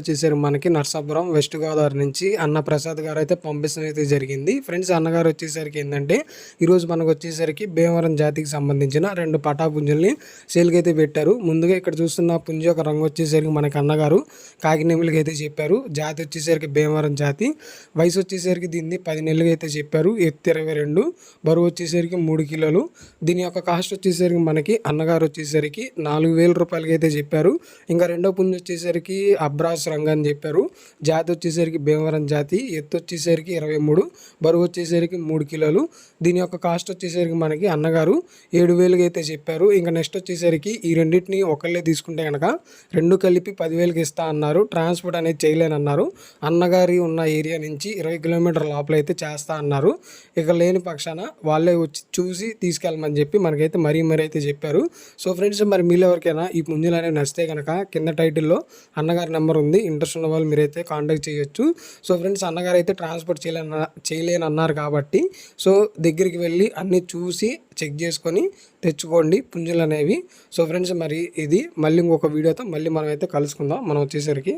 వచ్చేసరికి మనకి నర్సాపురం వెస్ట్ గోదావరి నుంచి అన్న ప్రసాద్ గారు అయితే పంపించడం అయితే జరిగింది. ఫ్రెండ్స్ అన్నగారు వచ్చేసరికి ఏంటంటే ఈరోజు మనకు వచ్చేసరికి భీమవరం జాతికి సంబంధించిన రెండు పటాపుంజుల్ని సేల్కి అయితే పెట్టారు. ముందుగా ఇక్కడ చూస్తున్న పుంజు యొక్క రంగు వచ్చేసరికి మనకి అన్నగారు కాకినెమిలికి అయితే చెప్పారు. జాతి వచ్చేసరికి భీమవరం జాతి వయసు వచ్చేసరికి దీన్ని పది నెలలుగా అయితే చెప్పారు. ఎత్తు ఇరవై రెండు బరువు వచ్చేసరికి మూడు కిలోలు. దీని యొక్క కాస్ట్ వచ్చేసరికి మనకి అన్నగారు వచ్చేసరికి నాలుగు వేల రూపాయలకి అయితే చెప్పారు. ఇంకా రెండో పుంజు వచ్చేసరికి అబ్రాస్ రంగ అని చెప్పారు. జాతి వచ్చేసరికి భీమవరం జాతి ఎత్తు వచ్చేసరికి ఇరవై మూడు బరువు వచ్చేసరికి మూడు కిలోలు. దీని యొక్క కాస్ట్ వచ్చేసరికి మనకి అన్నగారు ఏడు వేలుగా అయితే చెప్పారు. ఇంకా నెక్స్ట్ వచ్చేసరికి ఈ రెండింటిని ఒకళ్ళే తీసుకుంటే కనుక రెండు కలిపి పదివేలకి ఇస్తా అన్నారు. ట్రాన్స్పోర్ట్ అనేది చేయలేనన్నారు అన్నగారి ఉన్న ఏరియా నుంచి ఇరవై కిలోమీటర్ లోపల అయితే చేస్తా అన్నారు. ఇక లేని పక్షాన వాళ్ళే వచ్చి చూసి తీసుకెళ్ళమని చెప్పి మనకైతే మరీ మరీ అయితే చెప్పారు. సో ఫ్రెండ్స్ మరి మీలో ఎవరికైనా ఈ పుంజులు అనేవి నచ్చితే కనుక కింద టైటిల్లో అన్నగారి నెంబర్ ఉంది. ఇంట్రెస్ట్ ఉన్న వాళ్ళు మీరైతే కాంటాక్ట్ చేయొచ్చు. సో ఫ్రెండ్స్ అన్నగారు అయితే ట్రాన్స్పోర్ట్ చేయలేన చేయలేని అన్నారు కాబట్టి సో దగ్గరికి వెళ్ళి అన్నీ చూసి చెక్ చేసుకొని తెచ్చుకోండి పుంజులు అనేవి సో ఫ్రెండ్స్ మరి ఇది మళ్ళీ ఇంకొక వీడియోతో మళ్ళీ మనం అయితే కలుసుకుందాం. మనం వచ్చేసరికి